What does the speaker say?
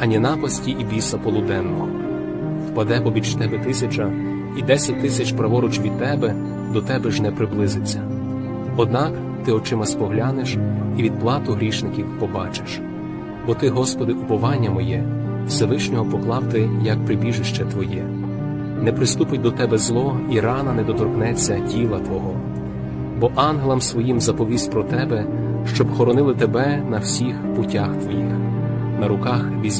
ані напасті і біса полуденного. Впаде побіч тебе тисяча, і десять тисяч праворуч від тебе, до тебе ж не приблизиться. Однак ти очима споглянеш і відплату грішників побачиш. Бо ти, Господи, уповання моє, Всевишнього поклав ти, як прибіжище Твоє. Не приступить до тебе зло, і рана не доторкнеться тіла Твого. Бо ангелам своїм заповість про тебе, щоб хоронили тебе на всіх путях твоїх, на руках візьме.